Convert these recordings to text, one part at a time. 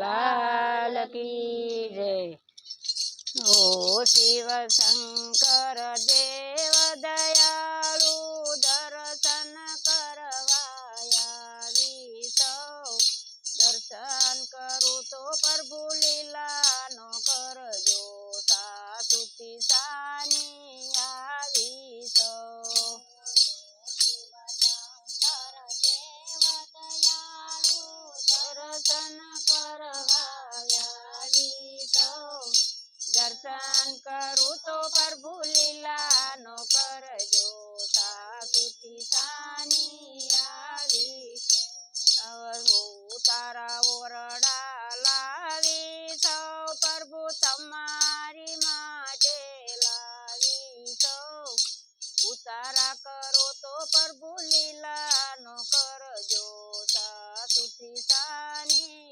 લાલ કી જય. ઓ શિવ શંકર દેવ દયાળુ દર્શન કરવાયા સૌ. દર્શન કરું તો પ્રભુ લીલાનો કરજો સાસુતી સાની દર્શન કરું તો પ્રભુ લીલાનો કરજો. સાસુથી સાની આવી અવળો તારા ઓરડા લાવી સૌ પ્રભુ તમારી માટે લાવી સૌ. ઉતારા કરો તો પ્રભુ લીલાનો કરજો. સાસુથી સાની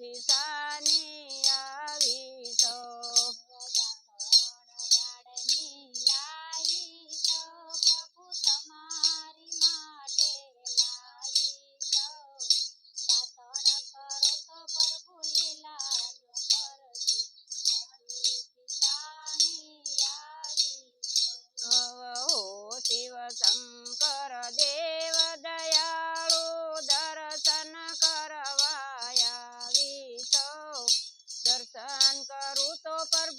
સાસુથી સાની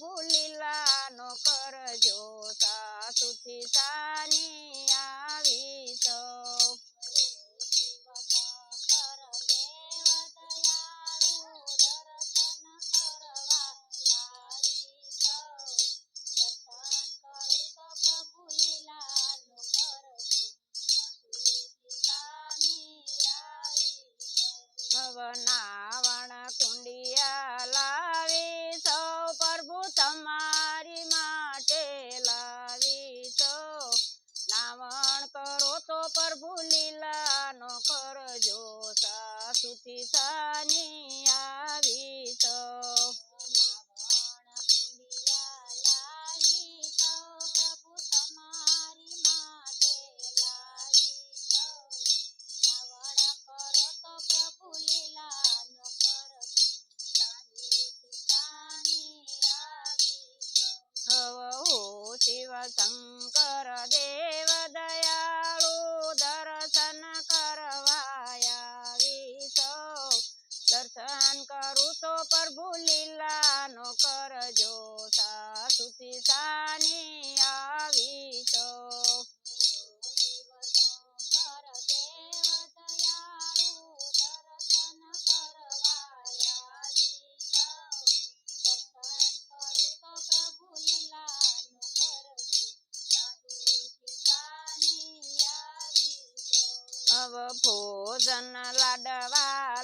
તો પ્રભુ લીલાનો કરજો સાસુથી સાની આવી સૌ ભવનાવણ કુંડિયા સાસુથી દર્શન કરું તો પ્રભુ લીલાનો કરજો. સાસુથી સાની આવી તો ભોજન લાડવા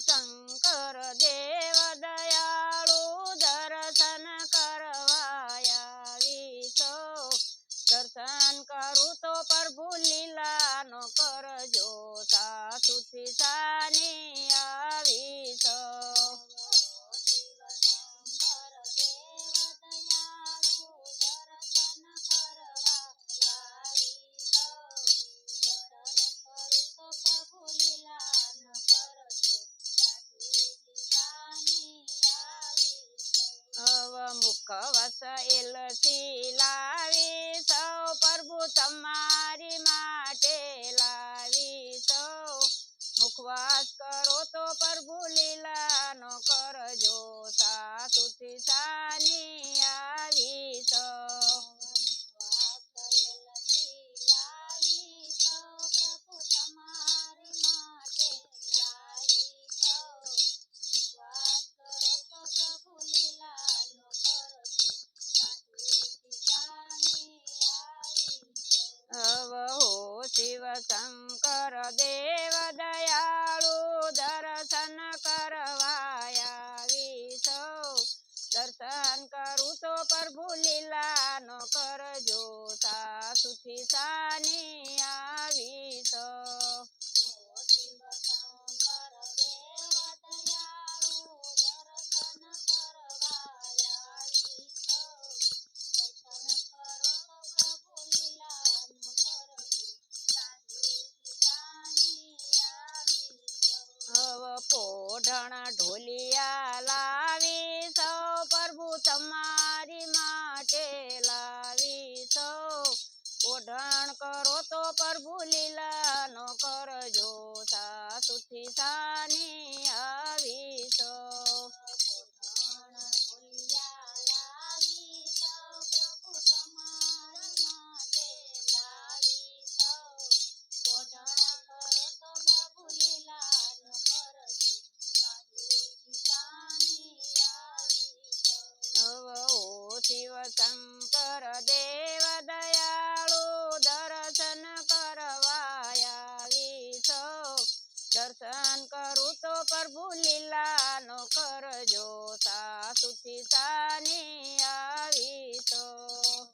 શંકર દેવ દયાળુ દર્શન કરવા આવી સૌ દર્શન કરું તો પ્રભુ લીલાનો કરજો. સાસુથી સાની આવી સૌ મુખ એલ લાવી સૌ પ્રભુ તમારી માટે લાવી સૌ. મુખવાસ કરો તો પ્રભુ લીલાનો કરજો સાસુથી સાની આવી સૌ. પોઢણ ઢોલિયા લાવી સૌ પ્રભુ તમારી માટે લાવી સૌ. પોઢણ કરો તો પ્રભુ લીલાનો કરજો સાસુથી સાની દર્શન કરું તો પ્રભુ લીલાનો કરજો. સાસુથી સાની આવી સૌ